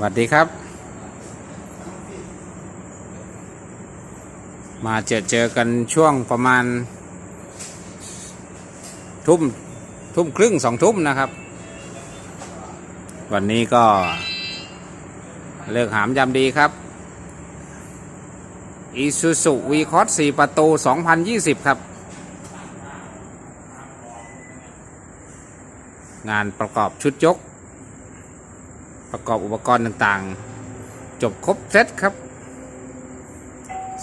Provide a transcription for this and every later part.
สวัสดีครับ มาเจอเจอกันช่วงประมาณ ทุ่มทุ่มครึ่งสองทุ่มนะครับ วันนี้ก็ เลิกหามยามดีครับอีซูซูวีคอ s 4ประตู 2020 ครับ งานประกอบชุดยก ประกอบอุปกรณ์ต่างๆ จบครบเซตครับ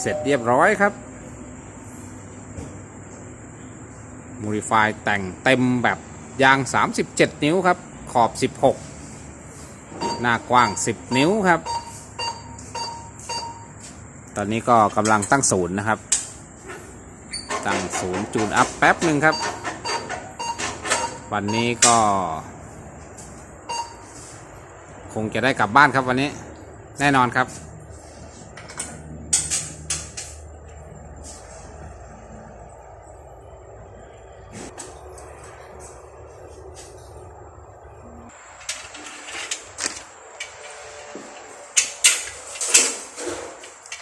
เสร็จเรียบร้อยครับมูริฟายแต่งเต็มแบบยาง 37 นิ้วครับ ขอบ 16 หน้ากว้าง 10 นิ้วครับ ตอนนี้ก็กำลังตั้งศูนย์นะครับ ตั้งศูนย์จูนอัพแป๊บหนึ่งครับ วันนี้ก็ คงจะได้กลับบ้านครับวันนี้ แน่นอนครับ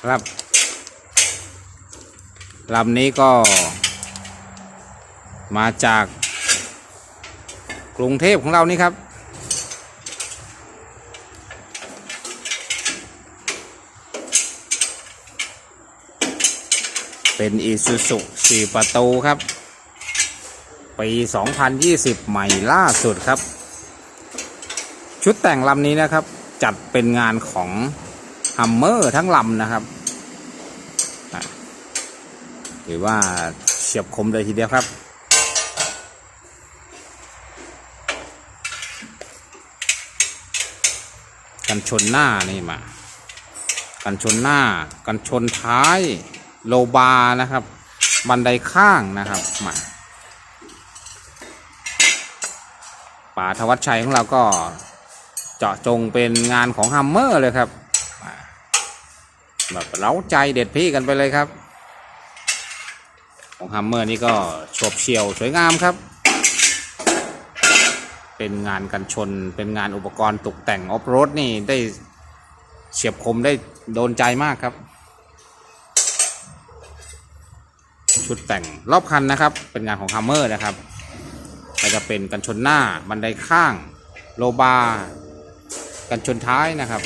ครับลำนี้ก็ มาจากกรุงเทพของเรานี่ครับ เป็นอีซูซุ4ประตูครับ ปี 2020 ใหม่ล่าสุดครับ ชุดแต่งลำนี้นะครับ จัดเป็นงานของฮัมเมอร์ทั้งลำนะครับอะถือว่าเฉียบคมเลยทีเดียวครับกันชนหน้านี่มา กันชนหน้า กันชนท้าย โลบาร์นะครับ บันไดข้างนะครับมาป่าทวัชชัยของเราก็เจาะจงเป็นงานของฮัมเมอร์เลยครับแบบเล้าใจเด็ดพี่กันไปเลยครับ ของฮัมเมอร์นี่ก็ฉบเฉียวสวยงามครับ เป็นงานกันชนเป็นงานอุปกรณ์ตกแต่งออฟโรดนี่ได้เฉียบคมได้โดนใจมากครับ ชุดแต่งรอบคันนะครับ เป็นงานของฮัมเมอร์นะครับก็จะเป็นกันชนหน้าบันไดข้างโลบาร์กันชนท้ายนะครับ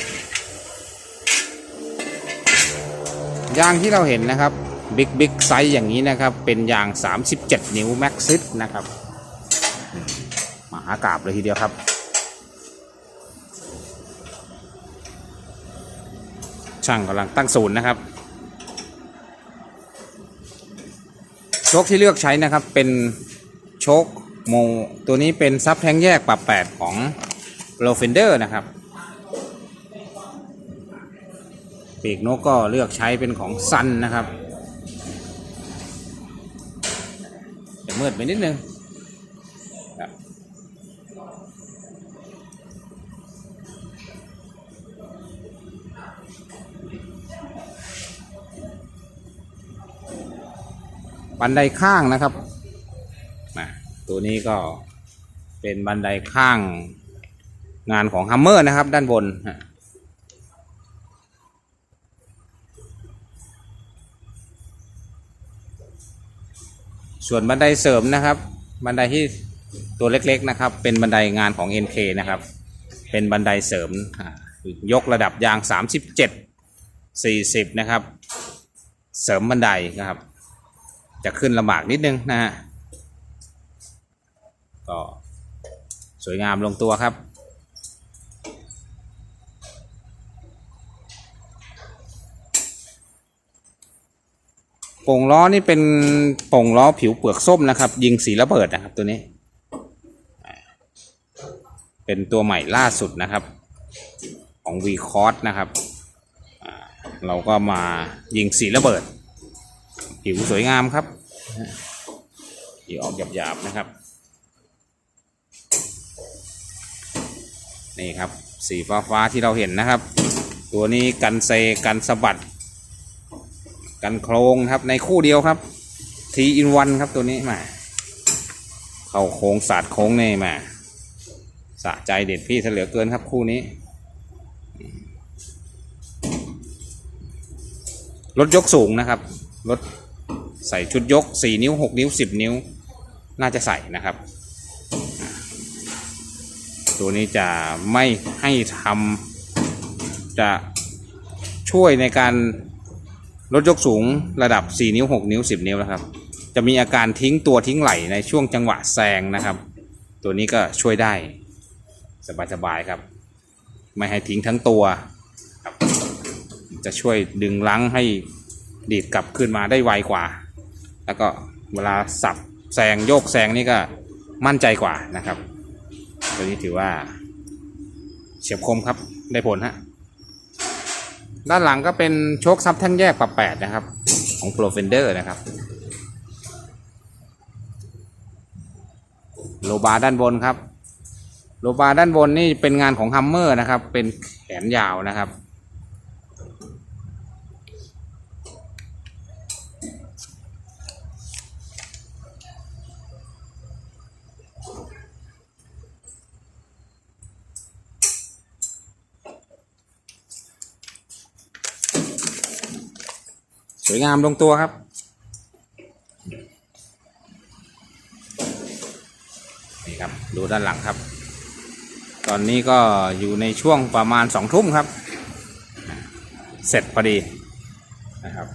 ยางที่เราเห็นนะครับบิ๊กบิ๊กไซส์อย่างนี้นะครับ เป็นยาง 37 นิ้วแม็กซิสนะครับมหากราบเลยทีเดียวครับ ช่างกำลังตั้งศูนย์นะครับ ชคที่เลือกใช้นะครับเป็นโชคโมตัวนี้เป็นซับแทงแยกปรับแปดของ l o f e n d e r นะครับ ปีกนกก็เลือกใช้เป็นของซันนะครับจะมืดไปนิดนึง บันไดข้างนะครับนะตัวนี้ก็เป็นบันไดข้างงานของฮัมเมอร์นะครับ ด้านบนส่วนบันไดเสริมนะครับ บันไดที่ตัวเล็กๆนะครับ เป็นบันไดงานของ NK นะครับ เป็นบันไดเสริม ยกระดับยาง 37 40 นะครับ เสริมบันไดนะครับ จะขึ้นลำบากนิดนึงนะฮะก็สวยงามลงตัวครับ ป่งล้อนี่เป็นป่งล้อผิวเปลือกส้มนะครับ ยิงสีระเบิดนะครับตัวนี้ เป็นตัวใหม่ล่าสุดนะครับ ของ v c o s นะครับ เราก็มายิงสีระเบิด ผิวสวยงามครับสีออกหยาบๆนะครับ นี่ครับ สีฟ้าฟ้าที่เราเห็นนะครับ ตัวนี้กันเซกันสะบัด กันโครงครับในคู่เดียวครับทีอินวันครับตัวนี้มาเข่าโค้งศาสตร์โค้งนี่มาสะใจเด็ดพี่เฉลือเกินครับคู่นี้ รถยกสูงนะครับ รถ ใส่ชุดยก 4 นิ้ว 6 นิ้ว 10 นิ้ว น่าจะใส่นะครับ ตัวนี้จะไม่ให้ทำจะช่วยในการลดยกสูงระดับ 4 นิ้ว 6 นิ้ว 10 นิ้วนะครับ จะมีอาการทิ้งตัวทิ้งไหลในช่วงจังหวะแซงนะครับ ตัวนี้ก็ช่วยได้สบายๆครับ ไม่ให้ทิ้งทั้งตัวครับจะช่วยดึงลังให้ดีดกลับขึ้นมาได้ไวกว่า แล้วก็เวลาสับแซงโยกแซงนี่ก็มั่นใจกว่านะครับ ตัวนี้ถือว่าเฉียบคมครับได้ผลฮะด้านหลังก็เป็นโชคซับแท่งแยกปรับแปดนะครับ ของ Pro Fender นะครับ โลบาร์ด้านบนครับ โลบาร์ด้านบนนี่เป็นงานของฮัมเมอร์นะครับ เป็นแขนยาวนะครับ สวยงามลงตัวครับ นี่ครับ ดูด้านหลังครับ ตอนนี้ก็อยู่ในช่วงประมาณสองทุ่มครับ เสร็จพอดีนะครับ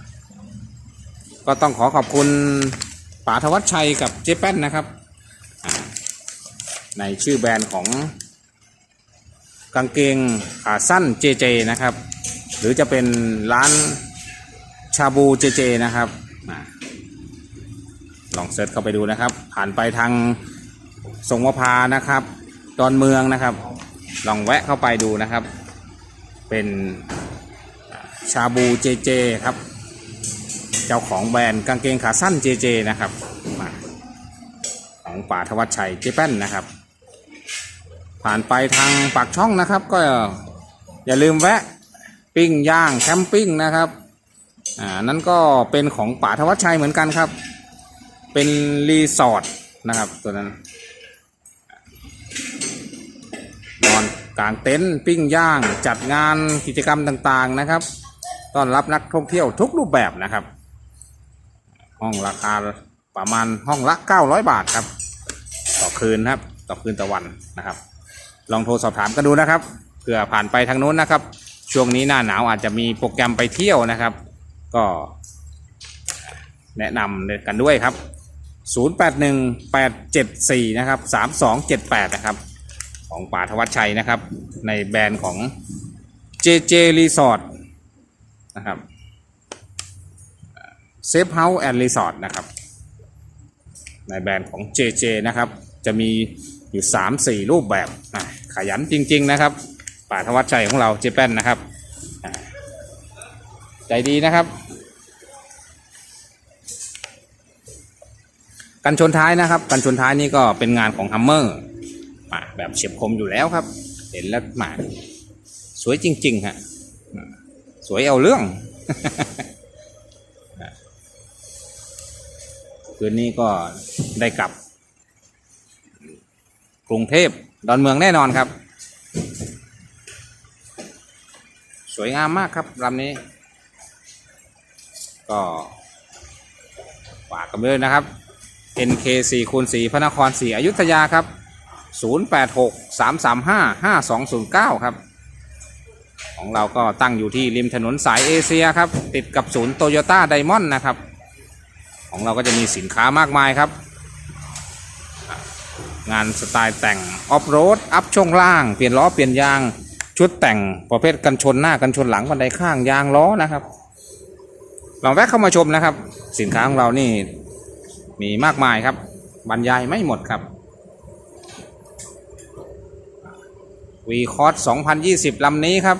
ก็ต้องขอขอบคุณป๋าธวัชชัยกับเจ๊แป้นนะครับ ในชื่อแบรนด์ของกางเกงขาสั้น JJ นะครับ หรือจะเป็นร้าน ชาบูเจเจนะครับลองเซิร์ชเข้าไปดูนะครับ ผ่านไปทางสงวพานะครับ ดอนเมืองนะครับ ลองแวะเข้าไปดูนะครับ เป็นชาบูเจเจครับ เจ้าของแบรนด์กางเกงขาสั้นเจเจนะครับของป่าทวัชชัยเจแป้นนะครับ ผ่านไปทางปากช่องนะครับ ก็อย่าลืมแวะปิ้งย่างแคมปิ้งนะครับ อ่านั่นก็เป็นของป่าธวัชชัยเหมือนกันครับ เป็นรีสอร์ทนะครับตัวนั้น นอนกลางเต็นท์ปิ้งย่างจัดงานกิจกรรมต่างๆนะครับต้อนรับนักท่องเที่ยวทุกรูปแบบนะครับ ห้องราคาประมาณห้องละ 900 บาทครับ ต่อคืนครับ ต่อคืนต่อวันนะครับ ลองโทรสอบถามกันดูนะครับเผื่อผ่านไปทางนู้นนะครับ ช่วงนี้หน้าหนาวอาจจะมีโปรแกรมไปเที่ยวนะครับ ก็แนะนำกันด้วยครับ 081874 นะครับ 3278 นะครับ ของป่าธวัชชัยนะครับ ในแบรนด์ของ JJ Resort นะครับ Safe House and Resort นะครับ ในแบรนด์ของ JJ นะครับ จะมีอยู่ 3-4 รูปแบบขยันจริง ๆ นะครับ ป่าธวัชชัยของเราเจแปนนะครับ ใจดีนะครับ กันชนท้ายนะครับ กันชนท้ายนี่ก็เป็นงานของฮัมเมอร์แบบเฉียบคมอยู่แล้วครับ เห็นแล้วหมาสวยจริง ๆ ฮะ สวยเอาเรื่อง คืนนี้ก็ได้กลับ กรุงเทพดอนเมืองแน่นอนครับ สวยงามมากครับลำนี้ ก็ฝากกันเลยนะครับ NK 4คูณ4พระนคร4อยุธยาครับ 086 335 5209 ครับ ของเราก็ตั้งอยู่ที่ริมถนนสายเอเชียครับ ติดกับศูนย์โตโยต้าไดมอนด์นะครับ ของเราก็จะมีสินค้ามากมายครับ งานสไตล์แต่งออฟโรด อัพช่วงล่าง เปลี่ยนล้อเปลี่ยนยาง ชุดแต่งประเภทกันชนหน้ากันชนหลังบันไดข้างยางล้อนะครับ ลองแวะเข้ามาชมนะครับ สินค้าของเรานี่มีมากมายครับ บรรยายไม่หมดครับวีคอร์ส2020 ลำนี้ครับ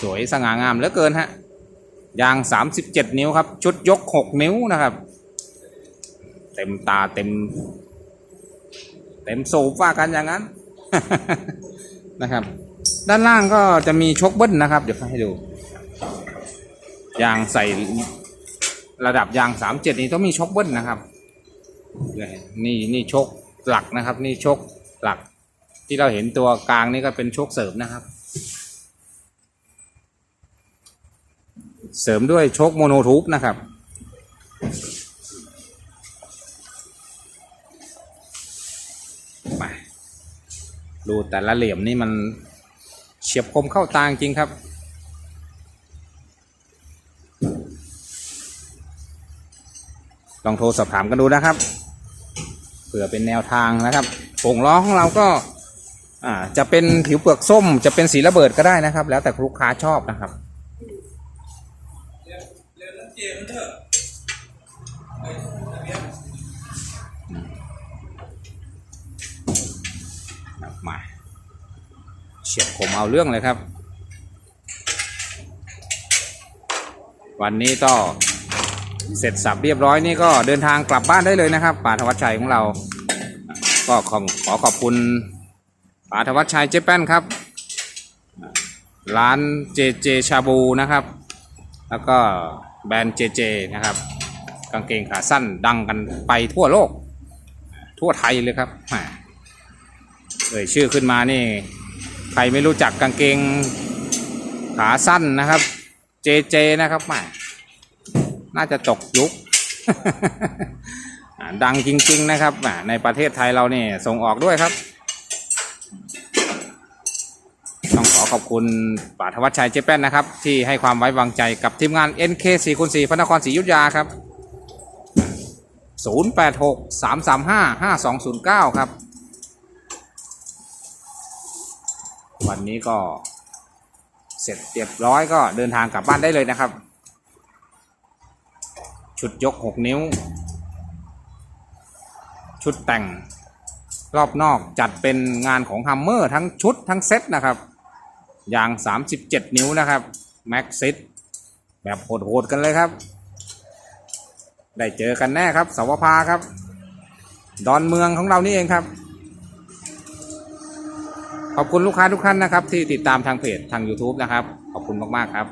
สวยสง่างามเหลือเกินฮะยาง 37 นิ้วครับ ชุดยก 6 นิ้วนะครับ เต็มตาเต็ม เต็มสูบว่ากันอย่างนั้นนะครับ ด้านล่างก็จะมีชกเบิ้ลนะครับ เดี๋ยวให้ดู ยางใส่ระดับยาง37นี้ต้องมีช็อกเบิ้ลนะครับ นี่นี่ชกหลักนะครับ นี่ชกหลัก ที่เราเห็นตัวกลางนี่ก็เป็นชกเสริมนะครับ เสริมด้วยชคโมโนทูบนะครับไปดูแต่ละเหลี่ยมนี่มันเฉียบคมเข้าตาจริงครับ ลองโทรสอบถามกันดูนะครับเผื่อเป็นแนวทางนะครับโป่งล้อของเราก็อ่าจะเป็นผิวเปลือกส้ม จะเป็นสีระเบิดก็ได้นะครับ แล้วแต่ลูกค้าชอบนะครับมาเฉียบคมเอาเรื่องเลยครับ วันนี้ก็ เสร็จสับเรียบร้อยนี่ก็เดินทางกลับบ้านได้เลยนะครับป่าธวัชชัยของเรา ก็ขอขอขอบคุณป่าธวัชชัยเจ๊แป้นครับ ร้านเจเจชาบูนะครับ แล้วก็แบรนด์เจเจนะครับ กางเกงขาสั้นดังกันไปทั่วโลก ทั่วไทยเลยครับเอ่ยชื่อขึ้นมานี่ ใครไม่รู้จักกางเกงขาสั้นนะครับ เจเจนะครับแหม น่าจะตกยุคดังจริง ๆ นะครับในประเทศไทยเราเนี่ยส่งออกด้วยครับ ต้องขอขอบคุณป่าธวัชชัยเจแป้นนะครับ ที่ให้ความไว้วางใจกับทีมงาน NK 4คูณ4พระนครศรีอยุธยาครับ 086 335 5209 ครับ วันนี้ก็เสร็จเรียบร้อยก็เดินทางกลับบ้านได้เลยนะครับ ชุดยก 6 นิ้ว ชุดแต่งรอบนอกจัดเป็นงานของฮัมเมอร์ทั้งชุดทั้งเซ็ตนะครับยาง 37 นิ้วนะครับแม็กซิตแบบโหดๆกันเลยครับ ได้เจอกันแน่ครับสวพาครับ ดอนเมืองของเรานี่เองครับ ขอบคุณลูกค้าทุกท่านนะครับ ที่ติดตามทางเพจทาง YouTube นะครับ ขอบคุณมาก ๆ ครับ